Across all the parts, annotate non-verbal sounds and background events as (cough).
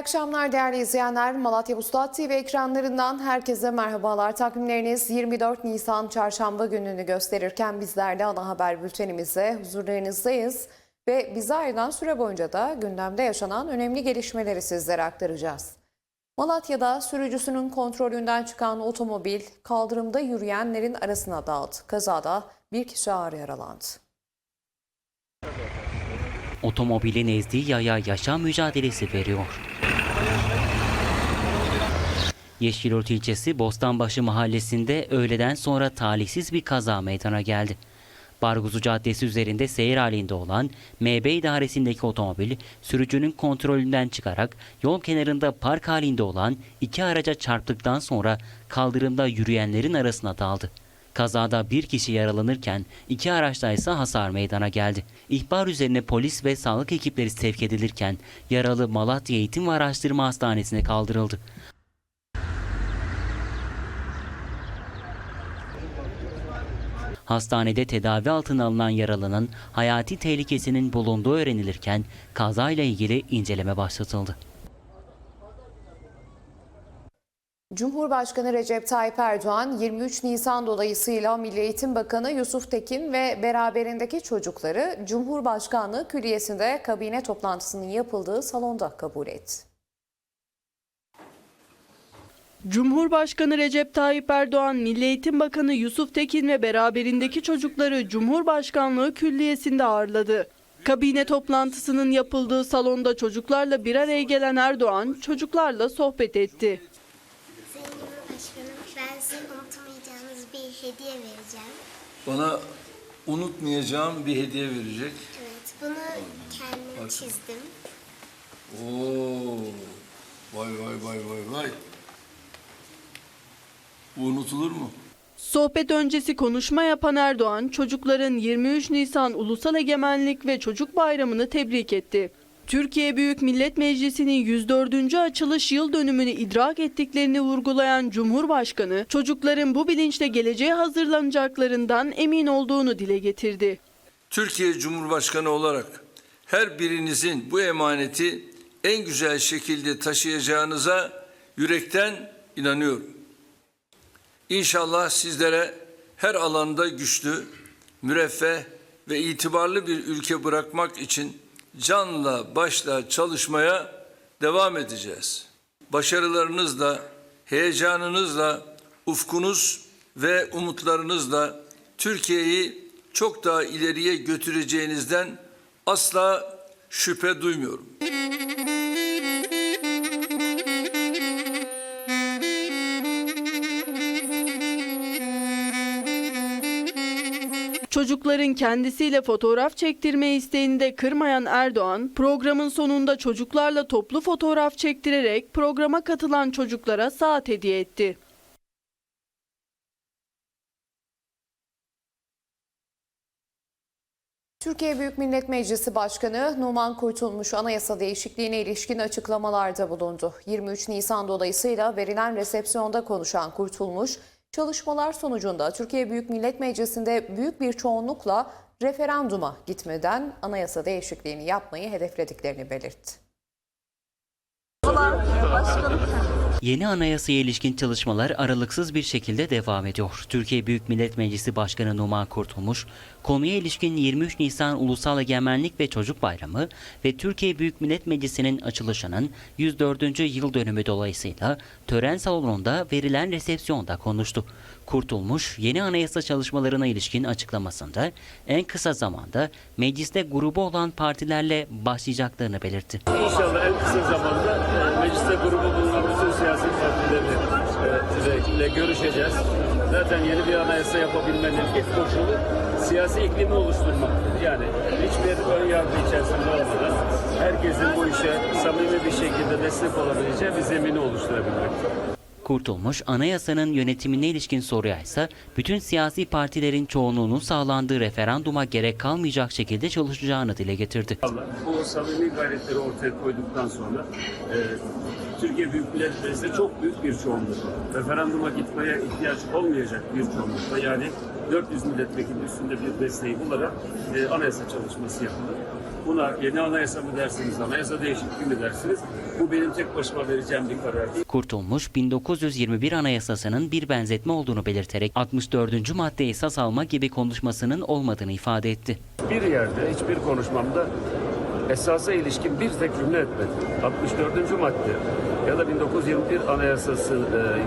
Akşamlar değerli izleyenler. Malatya Vuslat TV ekranlarından herkese merhabalar. Takvimleriniz 24 Nisan çarşamba gününü gösterirken bizler de ana haber bültenimizde huzurlarınızdayız. Ve bize ayrılan süre boyunca da gündemde yaşanan önemli gelişmeleri sizlere aktaracağız. Malatya'da sürücüsünün kontrolünden çıkan otomobil kaldırımda yürüyenlerin arasına dağıldı. Kazada bir kişi ağır yaralandı. Otomobilin ezdiği yaya yaşam mücadelesi veriyor. Yeşilyurt ilçesi Bostanbaşı mahallesinde öğleden sonra talihsiz bir kaza meydana geldi. Barguzu Caddesi üzerinde seyir halinde olan MB idaresindeki otomobil sürücünün kontrolünden çıkarak yol kenarında park halinde olan iki araca çarptıktan sonra kaldırımda yürüyenlerin arasına daldı. Kazada bir kişi yaralanırken iki araçta ise hasar meydana geldi. İhbar üzerine polis ve sağlık ekipleri sevk edilirken yaralı Malatya Eğitim ve Araştırma Hastanesi'ne kaldırıldı. Hastanede tedavi altına alınan yaralının hayati tehlikesinin bulunduğu öğrenilirken kazayla ilgili inceleme başlatıldı. Cumhurbaşkanı Recep Tayyip Erdoğan 23 Nisan dolayısıyla Milli Eğitim Bakanı Yusuf Tekin ve beraberindeki çocukları Cumhurbaşkanlığı Külliyesi'nde kabine toplantısının yapıldığı salonda kabul etti. Cumhurbaşkanı Recep Tayyip Erdoğan, Milli Eğitim Bakanı Yusuf Tekin ve beraberindeki çocukları Cumhurbaşkanlığı Külliyesi'nde ağırladı. Kabine toplantısının yapıldığı salonda çocuklarla bir araya gelen Erdoğan, çocuklarla sohbet etti. Sayın Cumhurbaşkanım, ben sizin unutamayacağınız bir hediye vereceğim. Bana unutmayacağım bir hediye verecek. Evet, bunu kendim çizdim. Oo, vay vay vay vay vay. Bu unutulur mu? Sohbet öncesi konuşma yapan Erdoğan, çocukların 23 Nisan Ulusal Egemenlik ve Çocuk Bayramı'nı tebrik etti. Türkiye Büyük Millet Meclisi'nin 104. açılış yıl dönümünü idrak ettiklerini vurgulayan Cumhurbaşkanı, çocukların bu bilinçle geleceğe hazırlanacaklarından emin olduğunu dile getirdi. Türkiye Cumhurbaşkanı olarak her birinizin bu emaneti en güzel şekilde taşıyacağınıza yürekten inanıyorum. İnşallah sizlere her alanda güçlü, müreffeh ve itibarlı bir ülke bırakmak için canla başla çalışmaya devam edeceğiz. Başarılarınızla, heyecanınızla, ufkunuz ve umutlarınızla Türkiye'yi çok daha ileriye götüreceğinizden asla şüphe duymuyorum. Çocukların kendisiyle fotoğraf çektirme isteğini de kırmayan Erdoğan, programın sonunda çocuklarla toplu fotoğraf çektirerek programa katılan çocuklara saat hediye etti. Türkiye Büyük Millet Meclisi Başkanı Numan Kurtulmuş anayasa değişikliğine ilişkin açıklamalarda bulundu. 23 Nisan dolayısıyla verilen resepsiyonda konuşan Kurtulmuş, çalışmalar sonucunda Türkiye Büyük Millet Meclisi'nde büyük bir çoğunlukla referanduma gitmeden anayasa değişikliğini yapmayı hedeflediklerini belirtti. Yeni anayasaya ilişkin çalışmalar aralıksız bir şekilde devam ediyor. Türkiye Büyük Millet Meclisi Başkanı Numan Kurtulmuş, konuya ilişkin 23 Nisan Ulusal Egemenlik ve Çocuk Bayramı ve Türkiye Büyük Millet Meclisi'nin açılışının 104. yıl dönümü dolayısıyla tören salonunda verilen resepsiyonda konuştu. Kurtulmuş, yeni anayasa çalışmalarına ilişkin açıklamasında en kısa zamanda mecliste grubu olan partilerle başlayacaklarını belirtti. İnşallah en kısa zamanda e, mecliste grubu bulunan partilerle görüşeceğiz. Zaten yeni bir anayasa yapabilmenin ilk koşulu siyasi iklimi oluşturmaktır. Yani hiçbir ön yargı içerisinde olmadan herkesin bu işe samimi bir şekilde destek olabileceği bir zemini oluşturabilmektir. Kurtulmuş, anayasanın yönetimine ilişkin soruya ise bütün siyasi partilerin çoğunluğunun sağlandığı referanduma gerek kalmayacak şekilde çalışacağını dile getirdi. Bu samimi gayretleri ortaya koyduktan sonra e, Türkiye Büyük Millet Meclisi'nde çok büyük bir çoğunluk, referanduma gitmeye ihtiyaç olmayacak bir çoğunlukla yani 400 milletvekili üstünde bir desteği bularak e, anayasa çalışması yapılır. buna yeni anayasa mı dersiniz, anayasa değişikliği mi dersiniz? Bu benim tek başıma vereceğim bir karar değil. Kurtulmuş 1921 Anayasası'nın bir benzetme olduğunu belirterek 64. madde esas alma gibi konuşmasının olmadığını ifade etti. Bir yerde hiçbir konuşmamda esasa ilişkin bir tek cümle etmedim. 64. madde ya da 1921 Anayasası e,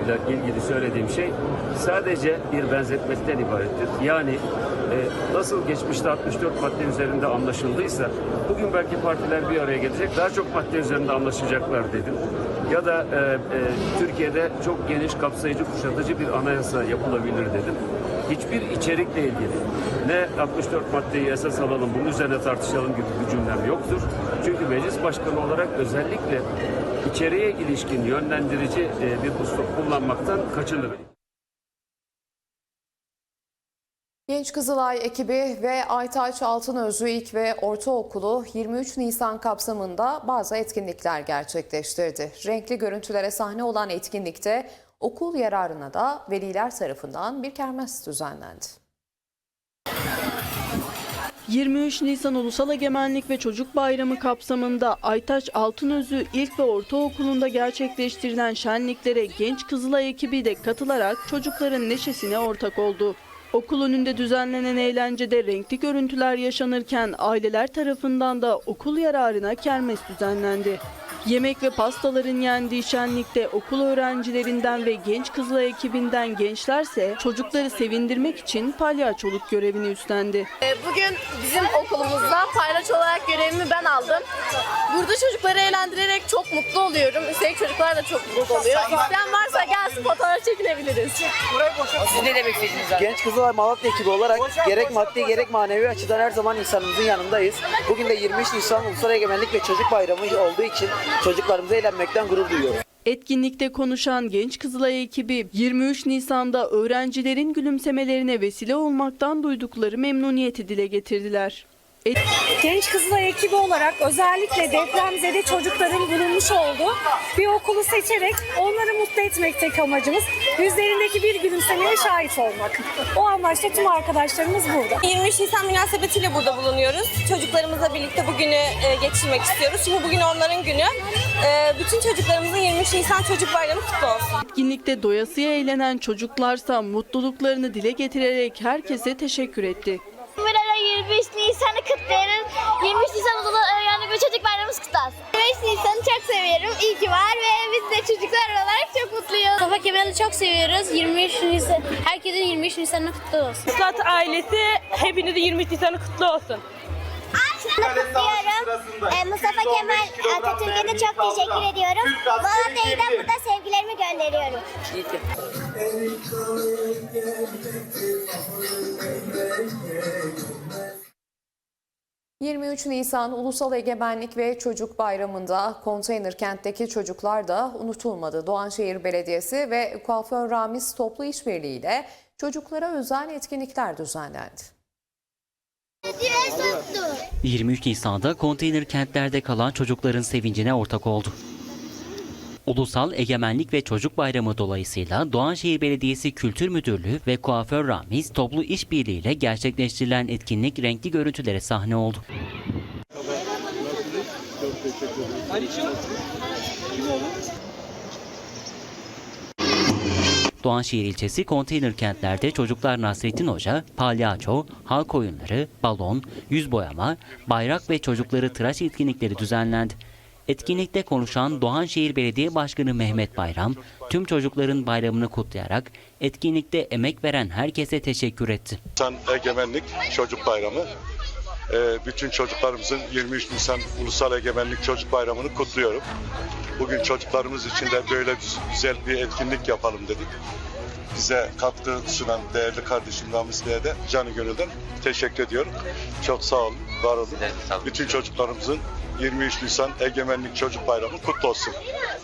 ile ilgili söylediğim şey sadece bir benzetmekten ibarettir. Yani e, nasıl geçmişte 64 madde üzerinde anlaşıldıysa bugün belki partiler bir araya gelecek daha çok madde üzerinde anlaşacaklar dedim. Ya da e, e, Türkiye'de çok geniş kapsayıcı kuşatıcı bir anayasa yapılabilir dedim hiçbir içerikle ilgili ne 64 maddeyi esas alalım, bunun üzerine tartışalım gibi bir cümlem yoktur. Çünkü meclis başkanı olarak özellikle içeriye ilişkin yönlendirici e, bir usluk kullanmaktan kaçınırım. Genç Kızılay ekibi ve Aytaç Altınözü İlk ve Ortaokulu 23 Nisan kapsamında bazı etkinlikler gerçekleştirdi. Renkli görüntülere sahne olan etkinlikte okul yararına da veliler tarafından bir kermes düzenlendi. 23 Nisan Ulusal Egemenlik ve Çocuk Bayramı kapsamında Aytaç Altınözü İlk ve Ortaokulu'nda gerçekleştirilen şenliklere Genç Kızılay ekibi de katılarak çocukların neşesine ortak oldu. Okul önünde düzenlenen eğlencede renkli görüntüler yaşanırken aileler tarafından da okul yararına kermes düzenlendi. Yemek ve pastaların yendiği şenlikte okul öğrencilerinden ve Genç Kızılay ekibinden gençlerse çocukları sevindirmek için palyaçoluk görevini üstlendi. Ee, Bugün bizim okulumuzda paylaş olarak görevimi ben aldım. Burada çocukları eğlendirerek çok mutlu oluyorum. Üstelik çocuklar da çok mutlu oluyor. İsteyen varsa gelsin fotoğraf çekinebiliriz. Genç Kızılay Malatya ekibi olarak gerek maddi gerek manevi açıdan her zaman insanımızın yanındayız. Bugün de 23 Nisan Ulusal Egemenlik ve Çocuk Bayramı olduğu için çocuklarımıza eğlenmekten gurur duyuyoruz. Etkinlikte konuşan Genç Kızılay ekibi 23 Nisan'da öğrencilerin gülümsemelerine vesile olmaktan duydukları memnuniyeti dile getirdiler. Genç Kızılay ekibi olarak özellikle depremzede çocukların bulunmuş olduğu bir okulu seçerek onları mutlu etmek tek amacımız. Yüzlerindeki bir gülümsemeye şahit olmak. O amaçla tüm arkadaşlarımız burada. 23 Nisan münasebetiyle burada bulunuyoruz. Çocuklarımızla birlikte bugünü e, geçirmek istiyoruz. Çünkü bugün onların günü. E, Bütün çocuklarımızın 23 Nisan Çocuk Bayramı kutlu olsun. Etkinlikte doyasıya eğlenen çocuklarsa mutluluklarını dile getirerek herkese teşekkür etti. Burada 23 Nisan'ı kutluyoruz. 23 Nisan Ulusal yani bir çocuk bayramımız kutlu olsun. 23 Nisan'ı çok seviyorum. İyi ki var ve biz de çocuklar olarak çok mutluyuz. Mustafa Kemal'i çok seviyoruz. 23 Nisan. Herkesin 23 Nisan'ı kutlu olsun. Islat ailesi hepinizin 23 Nisan'ı kutlu olsun. kutluyorum. Ee, Mustafa Kemal Atatürk'e de çok teşekkür ediyorum. Malatya'ya da burada sevgilerimi gönderiyorum. 23 Nisan Ulusal Egemenlik ve Çocuk Bayramı'nda konteyner kentteki çocuklar da unutulmadı. Doğanşehir Belediyesi ve Kuaför Ramiz toplu işbirliğiyle çocuklara özel etkinlikler düzenlendi. 23 Nisan'da konteyner kentlerde kalan çocukların sevincine ortak oldu. Ulusal Egemenlik ve Çocuk Bayramı dolayısıyla Doğanşehir Belediyesi Kültür Müdürlüğü ve Kuaför Ramiz toplu işbirliğiyle gerçekleştirilen etkinlik renkli görüntülere sahne oldu. Doğanşehir ilçesi konteyner kentlerde çocuklar Nasrettin Hoca, palyaço, halk oyunları, balon, yüz boyama, bayrak ve çocukları tıraş etkinlikleri düzenlendi. Etkinlikte konuşan Doğanşehir Belediye Başkanı Mehmet Bayram, tüm çocukların bayramını kutlayarak etkinlikte emek veren herkese teşekkür etti. Nisan Egemenlik Çocuk Bayramı. Ee, bütün çocuklarımızın 23 Nisan Ulusal Egemenlik Çocuk Bayramı'nı kutluyorum. Bugün çocuklarımız için de böyle güzel bir etkinlik yapalım dedik. Bize katkı sunan değerli kardeşim Ramiz Bey'e de canı gönülden teşekkür ediyorum. Çok sağ olun, var olun. Bütün çocuklarımızın 23 Nisan Egemenlik Çocuk Bayramı kutlu olsun.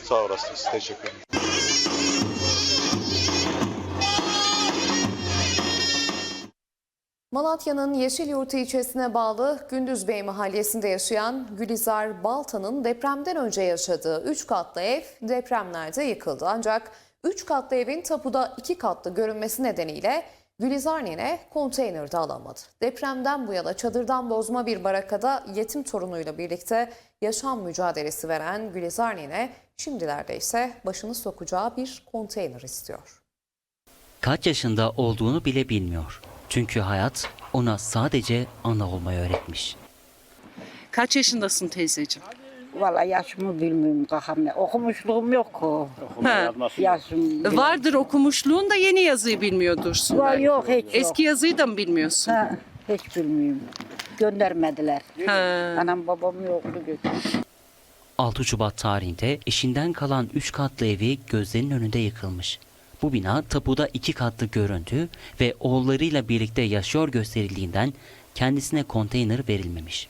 Sağ olasınız. Teşekkür ederim. Malatya'nın Yeşilyurt ilçesine bağlı Gündüzbey mahallesinde yaşayan Gülizar Balta'nın depremden önce yaşadığı 3 katlı ev depremlerde yıkıldı. Ancak 3 katlı evin tapuda 2 katlı görünmesi nedeniyle Gülizar Nine konteynerde alamadı. Depremden bu yana çadırdan bozma bir barakada yetim torunuyla birlikte yaşam mücadelesi veren Gülizar Nine şimdilerde ise başını sokacağı bir konteyner istiyor. Kaç yaşında olduğunu bile bilmiyor. Çünkü hayat ona sadece ana olmayı öğretmiş. Kaç yaşındasın teyzeciğim? Vallahi yaşımı bilmiyorum kakam ne. Okumuşluğum yok o. Ha. Yaşım. Vardır okumuşluğun da yeni yazıyı bilmiyordursun. Var belki. yok hiç yok. Eski yazıyı da mı bilmiyorsun? Ha, hiç bilmiyorum. Göndermediler. Ha. Anam babam yoktu götür. 6 Şubat tarihinde eşinden kalan 3 katlı evi gözlerinin önünde yıkılmış. Bu bina tapuda 2 katlı göründü ve oğullarıyla birlikte yaşıyor gösterildiğinden kendisine konteyner verilmemiş.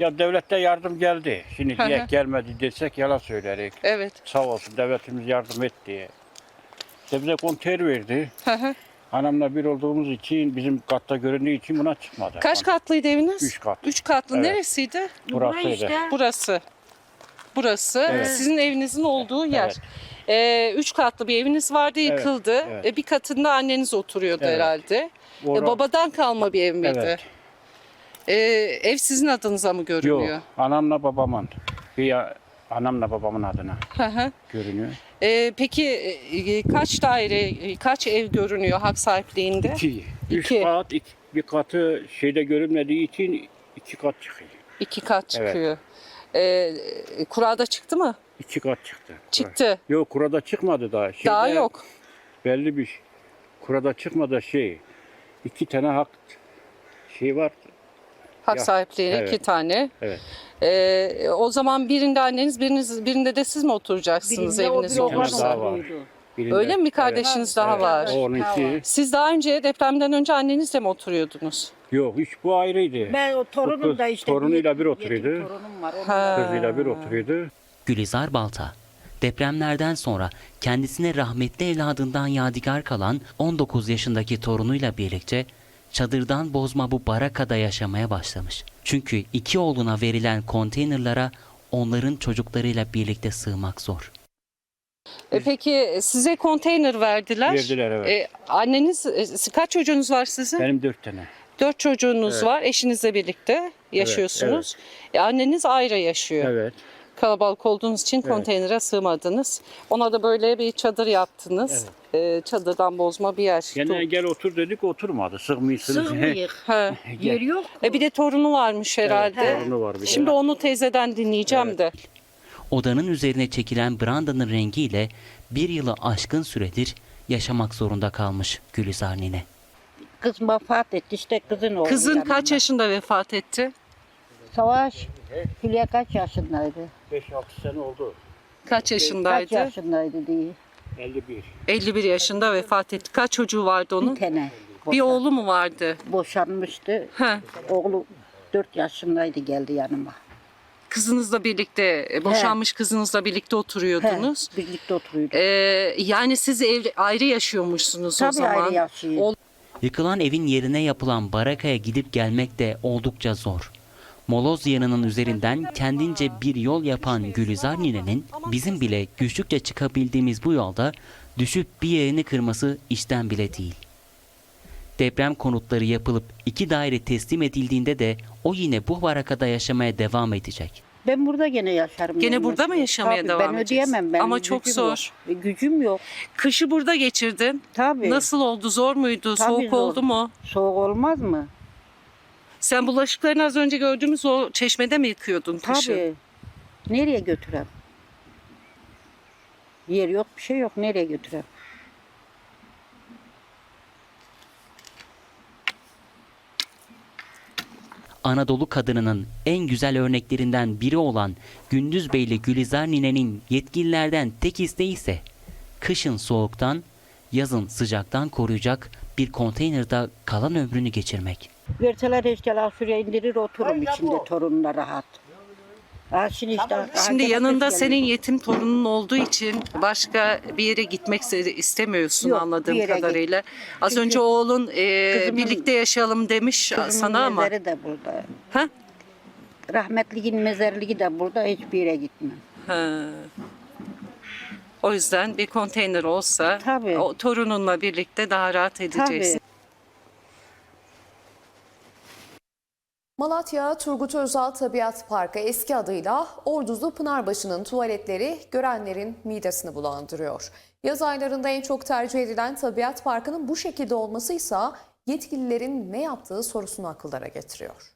Ya devlette yardım geldi. Şimdi Hı hı. diye gelmedi desek yalan söyleriz. Evet. Sağ olsun devletimiz yardım etti. İşte bize konteyner verdi. Hı hı. Hanımla bir olduğumuz için bizim katta göründüğü için buna çıkmadı. Kaç katlıydı eviniz? Üç kat. Üç katlı. Evet. Neresiydi? Burasıydı. Burası. Burası Evet. sizin evinizin olduğu yer. Ee, üç katlı bir eviniz vardı yıkıldı. evet. Ee, bir katında anneniz oturuyordu Evet. herhalde. Ee, babadan kalma bir ev miydi? Evet. Ee, ev sizin adınıza mı görünüyor? Yok. Anamla babamın. Ya, anamla babamın adına Hı hı. görünüyor. Ee, peki e, kaç daire, kaç ev görünüyor hak sahipliğinde? İki. Üç İki. kat, iki, bir katı şeyde görünmediği için iki kat çıkıyor. İki kat çıkıyor. Ee, kurada çıktı mı? İki kat çıktı. Çıktı. Yok kurada çıkmadı daha. Şeyde Daha yok. Belli bir şey. Kurada çıkmadı şey. iki tane hak şey var. Hak Ya, sahipliğine evet. iki tane. Evet. Ee, o zaman birinde anneniz, biriniz, birinde de siz mi oturacaksınız Birinde o eviniz bir olursa? olmaz. daha var. Birinde- Öyle mi? Kardeşiniz daha Evet. var. O onunki. Siz daha önce depremden önce annenizle mi oturuyordunuz? Yok hiç bu ayrıydı. Ben o torunum da işte. Torunuyla bir oturuyordu. Torunum var. Ha. Kızıyla bir oturuyordu. Gülizar Balta, depremlerden sonra kendisine rahmetli evladından yadigar kalan 19 yaşındaki torunuyla birlikte çadırdan bozma bu barakada yaşamaya başlamış. Çünkü iki oğluna verilen konteynerlara onların çocuklarıyla birlikte sığmak zor. E, peki size konteyner verdiler. Verdiler, evet. E, anneniz, e, kaç çocuğunuz var sizin? Benim dört tane. Dört çocuğunuz Evet. var. Eşinizle birlikte yaşıyorsunuz. E, anneniz ayrı yaşıyor. Evet. Kalabalık olduğunuz için konteynere sığmadınız. Ona da böyle bir çadır yaptınız. E, çadırdan bozma bir yer. Gene gel otur dedik oturmadı. Sığmıyorsunuz. Sığmıyık. Ha. (laughs) Yer yok. E, bir de torunu varmış herhalde. torunu var bir de. Şimdi onu teyzeden dinleyeceğim de. Odanın üzerine çekilen brandanın rengiyle bir yılı aşkın süredir yaşamak zorunda kalmış Gülizar Nine. Kız vefat etti işte kızın oğlu. Kızın yanında. kaç yaşında vefat etti? Savaş. Hülya kaç yaşındaydı? 5-6 sene oldu. Kaç Kaç yaşındaydı? yaşındaydı diye. 51. 51 yaşında vefat etti. Kaç çocuğu vardı onun? Bir tane. Bir oğlu mu vardı? Boşanmıştı. Ha. Oğlu 4 yaşındaydı geldi yanıma. Kızınızla birlikte, e, boşanmış kızınızla birlikte He, oturuyordunuz. birlikte oturuyorduk. Ee, yani siz ev, ayrı yaşıyormuşsunuz o Tabii zaman. ayrı yaşıyor. Ol- Yıkılan evin yerine yapılan barakaya gidip gelmek de oldukça zor. Moloz yanının üzerinden kendince bir yol yapan Gülizar Nine'nin bizim bile güçlükçe çıkabildiğimiz bu yolda düşüp bir yerini kırması işten bile değil. Deprem konutları yapılıp iki daire teslim edildiğinde de o yine bu barakada yaşamaya devam edecek. Ben burada gene yaşarım. Gene burada mı yaşamaya Tabii, devam ben ödeyemem. Benim Ama çok gücüm zor. Yok. E, Gücüm yok. Kışı burada geçirdin. Tabii. Nasıl oldu? Zor muydu? Tabii Soğuk zor. oldu mu? Soğuk olmaz mı? Sen bulaşıklarını az önce gördüğümüz o çeşmede mi yıkıyordun kışın? Tabii. Nereye götürem? Yer yok, bir şey yok. Nereye götürem? Anadolu kadınının en güzel örneklerinden biri olan Gündüzbeyli Gülizar Nine'nin yetkililerden tek isteği ise kışın soğuktan, yazın sıcaktan koruyacak bir konteynerde kalan ömrünü geçirmek. Verseler eşyalar şuraya indirir otururum içinde torunla rahat. Ha, şimdi işte, Şimdi yanında senin yetim torunun olduğu için başka bir yere gitmek se- istemiyorsun Yok, anladığım bir yere git- kadarıyla. Az Çünkü önce oğlun e, kızımın- birlikte yaşayalım demiş Kızımın sana ama. mezarı da burada. Ha? Rahmetliğin mezarlığı da burada hiçbir yere gitmem. Ha. O yüzden bir konteyner olsa Tabii. o torununla birlikte daha rahat edeceksin. Malatya Turgut Özal Tabiat Parkı eski adıyla Orduzu Pınarbaşı'nın tuvaletleri görenlerin midesini bulandırıyor. Yaz aylarında en çok tercih edilen Tabiat Parkı'nın bu şekilde olması ise yetkililerin ne yaptığı sorusunu akıllara getiriyor.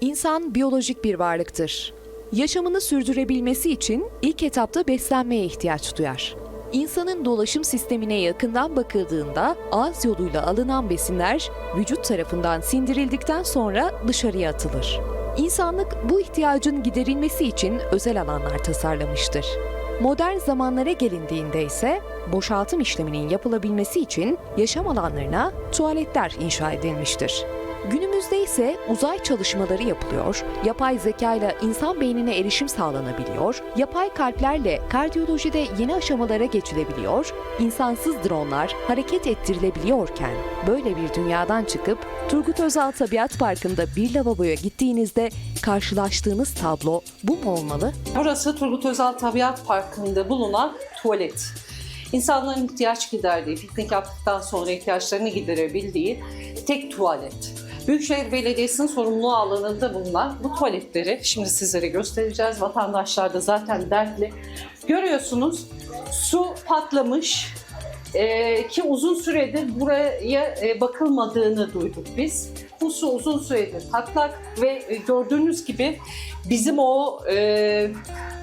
İnsan biyolojik bir varlıktır. Yaşamını sürdürebilmesi için ilk etapta beslenmeye ihtiyaç duyar. İnsanın dolaşım sistemine yakından bakıldığında ağız yoluyla alınan besinler vücut tarafından sindirildikten sonra dışarıya atılır. İnsanlık bu ihtiyacın giderilmesi için özel alanlar tasarlamıştır. Modern zamanlara gelindiğinde ise boşaltım işleminin yapılabilmesi için yaşam alanlarına tuvaletler inşa edilmiştir. Günümüzde ise uzay çalışmaları yapılıyor, yapay zeka ile insan beynine erişim sağlanabiliyor, yapay kalplerle kardiyolojide yeni aşamalara geçilebiliyor, insansız dronlar hareket ettirilebiliyorken böyle bir dünyadan çıkıp Turgut Özal Tabiat Parkı'nda bir lavaboya gittiğinizde karşılaştığınız tablo bu mu olmalı? Burası Turgut Özal Tabiat Parkı'nda bulunan tuvalet. İnsanların ihtiyaç giderdiği, piknik yaptıktan sonra ihtiyaçlarını giderebildiği tek tuvalet. Büyükşehir Belediyesi'nin sorumluluğu alanında bulunan bu tuvaletleri şimdi sizlere göstereceğiz. Vatandaşlar da zaten dertli. Görüyorsunuz su patlamış Ee, ki uzun süredir buraya e, bakılmadığını duyduk biz. Bu su uzun süredir patlak ve e, gördüğünüz gibi bizim o e,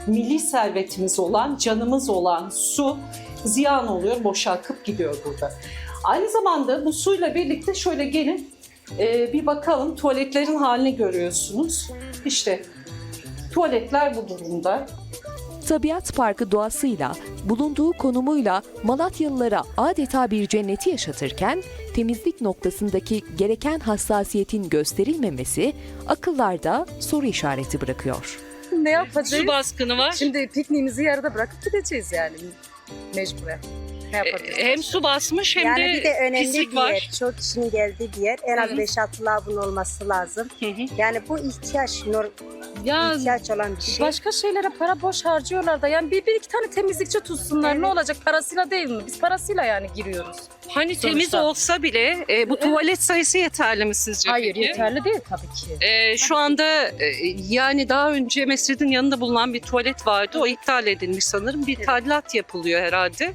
milli servetimiz olan, canımız olan su ziyan oluyor, boşalkıp gidiyor burada. Aynı zamanda bu suyla birlikte şöyle gelin e, bir bakalım tuvaletlerin halini görüyorsunuz. İşte tuvaletler bu durumda. Tabiat Parkı doğasıyla, bulunduğu konumuyla Malatyalılara adeta bir cenneti yaşatırken temizlik noktasındaki gereken hassasiyetin gösterilmemesi akıllarda soru işareti bırakıyor. Ne yapacağız? Su baskını var. Şimdi pikniğimizi yarıda bırakıp gideceğiz yani mecburen. Ne yapabiliriz? Hem su basmış hem yani de, bir de önemli pislik bir var. yer. Çok kişinin geldiği bir yer. En az Hı hı. 5-6 lavabonun olması lazım. Hı hı. Yani bu ihtiyaç, Ya ihtiyaç olan bir şey. başka şeylere para boş harcıyorlar da yani bir, bir iki tane temizlikçi tutsunlar ne olacak parasıyla değil mi? Biz parasıyla yani giriyoruz. Hani Sonuçta. temiz olsa bile e, bu tuvalet sayısı yeterli mi sizce? Hayır peki? yeterli değil tabii ki. E, şu anda e, yani daha önce mescidin yanında bulunan bir tuvalet vardı. O iptal edilmiş sanırım. Bir tadilat yapılıyor herhalde.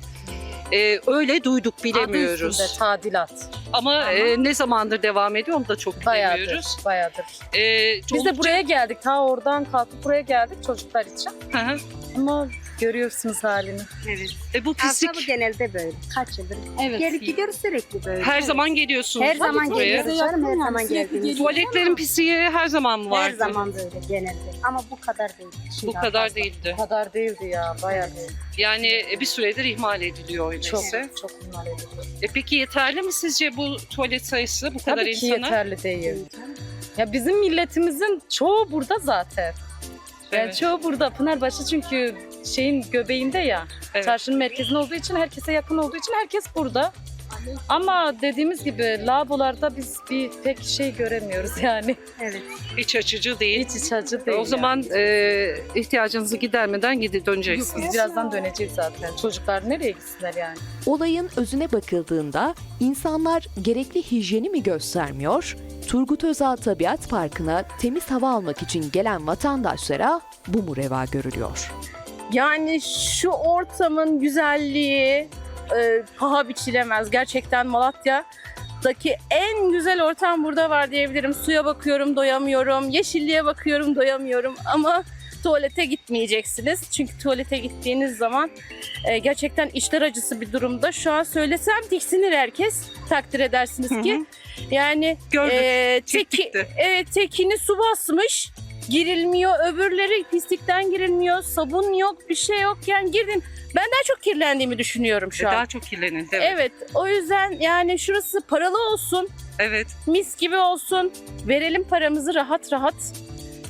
E, öyle duyduk Adı bilemiyoruz. üstünde tadilat. Ama e, ne zamandır devam ediyor onu da çok Bayağıdır, bilemiyoruz. bayağıdır. E, Biz de buraya geldik. Ta oradan kalkıp buraya geldik çocuklar için. Hı hı. Ama görüyorsunuz halini. Evet. E, bu Aslında bu pislik genelde böyle. Kaç yıldır. Evet. Gelip gidiyoruz sürekli böyle. her zaman geliyorsunuz Her zaman buraya. geliyoruz canım. Her zaman geldiğimiz. Tuvaletlerin pisliği her zaman mı vardı? Her zaman böyle genelde. Ama bu kadar değil. Bu Şimdi kadar fazla. değildi. Bu kadar değildi ya bayağı değil. Yani bir süredir ihmal ediliyor öyleyse. Çok çok ihmal ediliyor. E peki yeterli mi sizce bu tuvalet sayısı bu kadar Tabii ki insana? yeterli değil. Ya bizim milletimizin çoğu burada zaten. Yani Evet. çoğu burada. Pınarbaşı çünkü şeyin göbeğinde ya. Evet. Çarşının merkezinde olduğu için, herkese yakın olduğu için herkes burada. Ama dediğimiz gibi lavabolarda biz bir pek şey göremiyoruz (laughs) yani. Evet. İç açıcı değil. Hiç iç acı değil. o zaman e, ihtiyacınızı gidermeden gidip yani. Yok, döneceksiniz. biz birazdan döneceğiz zaten. Çocuklar nereye gitsinler yani? Olayın özüne bakıldığında insanlar gerekli hijyeni mi göstermiyor? Turgut Özal Tabiat Parkı'na temiz hava almak için gelen vatandaşlara bu mu reva görülüyor? Yani şu ortamın güzelliği e, paha biçilemez. Gerçekten Malatya'daki en güzel ortam burada var diyebilirim. Suya bakıyorum doyamıyorum, yeşilliğe bakıyorum doyamıyorum ama tuvalete gitmeyeceksiniz. Çünkü tuvalete gittiğiniz zaman e, gerçekten içler acısı bir durumda. Şu an söylesem tiksinir herkes. Takdir edersiniz ki. Yani Gördük. e, teki. Evet tekini su basmış. Girilmiyor. Öbürleri pislikten girilmiyor. Sabun yok. Bir şey yok. Yani girdin. Ben daha çok kirlendiğimi düşünüyorum şu E, an. Daha çok kirlenin. Evet. Evet. O yüzden yani şurası paralı olsun. evet. Mis gibi olsun. Verelim paramızı rahat rahat.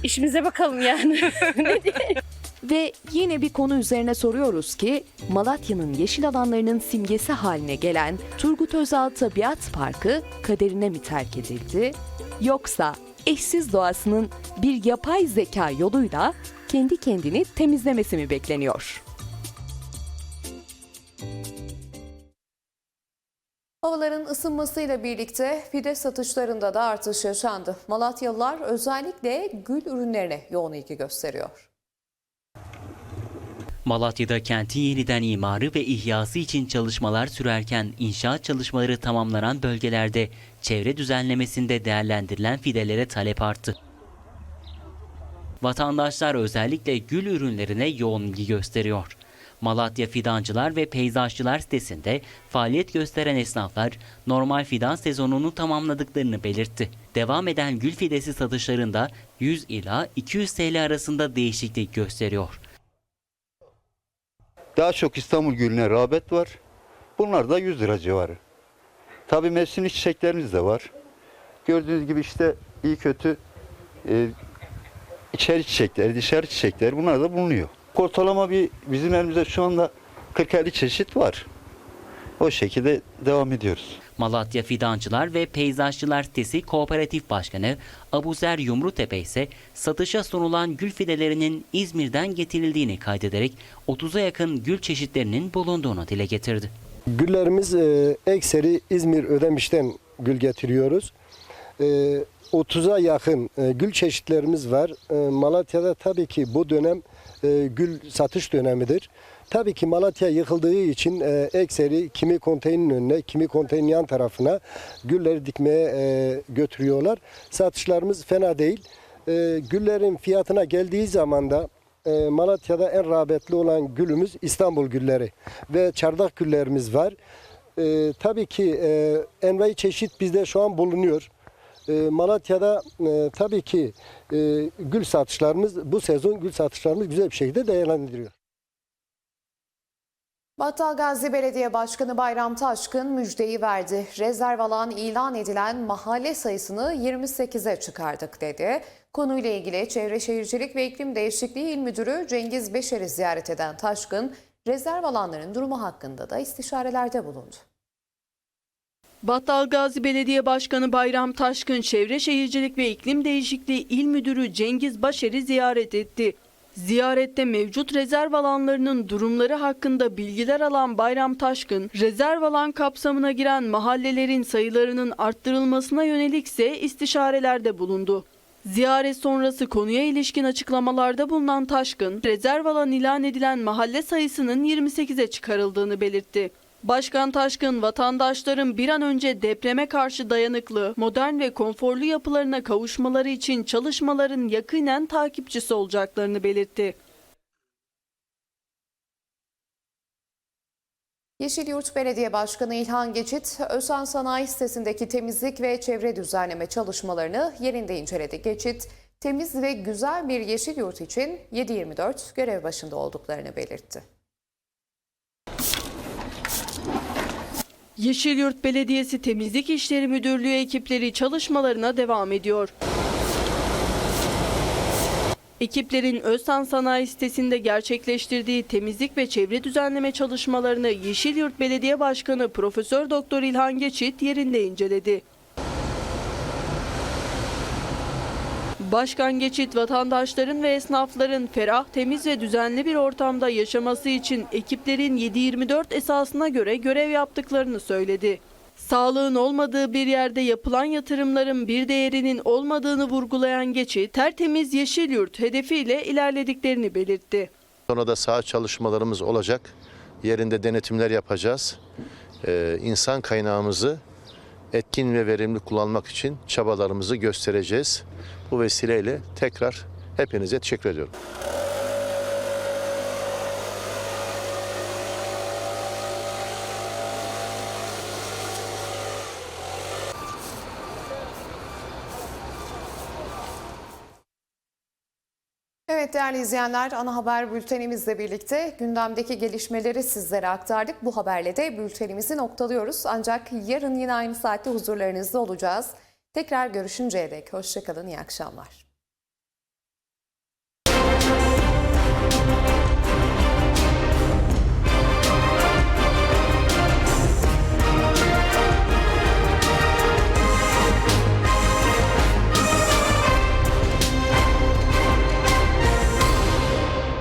İşimize bakalım yani. (laughs) (laughs) Ve yine bir konu üzerine soruyoruz ki Malatya'nın yeşil alanlarının simgesi haline gelen Turgut Özal Tabiat Parkı kaderine mi terk edildi? Yoksa eşsiz doğasının bir yapay zeka yoluyla kendi kendini temizlemesi mi bekleniyor? Havaların ısınmasıyla birlikte fide satışlarında da artış yaşandı. Malatyalılar özellikle gül ürünlerine yoğun ilgi gösteriyor. Malatya'da kentin yeniden imarı ve ihyası için çalışmalar sürerken inşaat çalışmaları tamamlanan bölgelerde çevre düzenlemesinde değerlendirilen fidelere talep arttı. Vatandaşlar özellikle gül ürünlerine yoğun ilgi gösteriyor. Malatya Fidancılar ve Peyzajcılar sitesinde faaliyet gösteren esnaflar normal fidan sezonunu tamamladıklarını belirtti. Devam eden gül fidesi satışlarında 100 ila 200 TL arasında değişiklik gösteriyor. Daha çok İstanbul gülüne rağbet var. Bunlar da 100 lira civarı. Tabii mevsimlik çiçeklerimiz de var. Gördüğünüz gibi işte iyi kötü e, içeri çiçekleri, dışarı çiçekleri bunlar da bulunuyor. Ortalama bir bizim elimizde şu anda 40-50 çeşit var. O şekilde devam ediyoruz. Malatya Fidancılar ve Peyzajcılar sitesi Kooperatif Başkanı Abuzer Yumrutepe ise satışa sunulan gül fidelerinin İzmir'den getirildiğini kaydederek 30'a yakın gül çeşitlerinin bulunduğunu dile getirdi. Güllerimiz e, ekseri İzmir Ödemiş'ten gül getiriyoruz. E, 30'a yakın e, gül çeşitlerimiz var. E, Malatya'da tabii ki bu dönem e, gül satış dönemidir. Tabii ki Malatya yıkıldığı için e, ekseri kimi konteynerin önüne, kimi konteynerin yan tarafına gülleri dikmeye e, götürüyorlar. Satışlarımız fena değil. E, güllerin fiyatına geldiği zaman da e, Malatya'da en rağbetli olan gülümüz İstanbul gülleri ve çardak güllerimiz var. E, tabii ki e, envai çeşit bizde şu an bulunuyor. E, Malatya'da e, tabii ki e, gül satışlarımız bu sezon gül satışlarımız güzel bir şekilde değerlendiriyor. Battalgazi Belediye Başkanı Bayram Taşkın müjdeyi verdi. Rezerv alan ilan edilen mahalle sayısını 28'e çıkardık dedi. Konuyla ilgili Çevre Şehircilik ve İklim Değişikliği İl Müdürü Cengiz Beşer'i ziyaret eden Taşkın, rezerv alanların durumu hakkında da istişarelerde bulundu. Battalgazi Belediye Başkanı Bayram Taşkın, Çevre Şehircilik ve İklim Değişikliği İl Müdürü Cengiz Başer'i ziyaret etti. Ziyarette mevcut rezerv alanlarının durumları hakkında bilgiler alan Bayram Taşkın, rezerv alan kapsamına giren mahallelerin sayılarının arttırılmasına yönelikse istişarelerde bulundu. Ziyaret sonrası konuya ilişkin açıklamalarda bulunan Taşkın, rezerv alan ilan edilen mahalle sayısının 28'e çıkarıldığını belirtti. Başkan Taşkın vatandaşların bir an önce depreme karşı dayanıklı, modern ve konforlu yapılarına kavuşmaları için çalışmaların yakinen takipçisi olacaklarını belirtti. Yeşilyurt Belediye Başkanı İlhan Geçit, Özen Sanayi sitesindeki temizlik ve çevre düzenleme çalışmalarını yerinde inceledi. Geçit, temiz ve güzel bir Yeşilyurt için 7-24 görev başında olduklarını belirtti. Yeşilyurt Belediyesi Temizlik İşleri Müdürlüğü ekipleri çalışmalarına devam ediyor. Ekiplerin Özsan Sanayi sitesinde gerçekleştirdiği temizlik ve çevre düzenleme çalışmalarını Yeşilyurt Belediye Başkanı Profesör Doktor İlhan Geçit yerinde inceledi. Başkan Geçit vatandaşların ve esnafların ferah, temiz ve düzenli bir ortamda yaşaması için ekiplerin 7-24 esasına göre görev yaptıklarını söyledi. Sağlığın olmadığı bir yerde yapılan yatırımların bir değerinin olmadığını vurgulayan Geçit, tertemiz Yeşilyurt hedefiyle ilerlediklerini belirtti. Sonra da saha çalışmalarımız olacak. Yerinde denetimler yapacağız. Ee, insan kaynağımızı etkin ve verimli kullanmak için çabalarımızı göstereceğiz. Bu vesileyle tekrar hepinize teşekkür ediyorum. Evet değerli izleyenler ana haber bültenimizle birlikte gündemdeki gelişmeleri sizlere aktardık. Bu haberle de bültenimizi noktalıyoruz. Ancak yarın yine aynı saatte huzurlarınızda olacağız. Tekrar görüşünceye dek hoşçakalın, iyi akşamlar.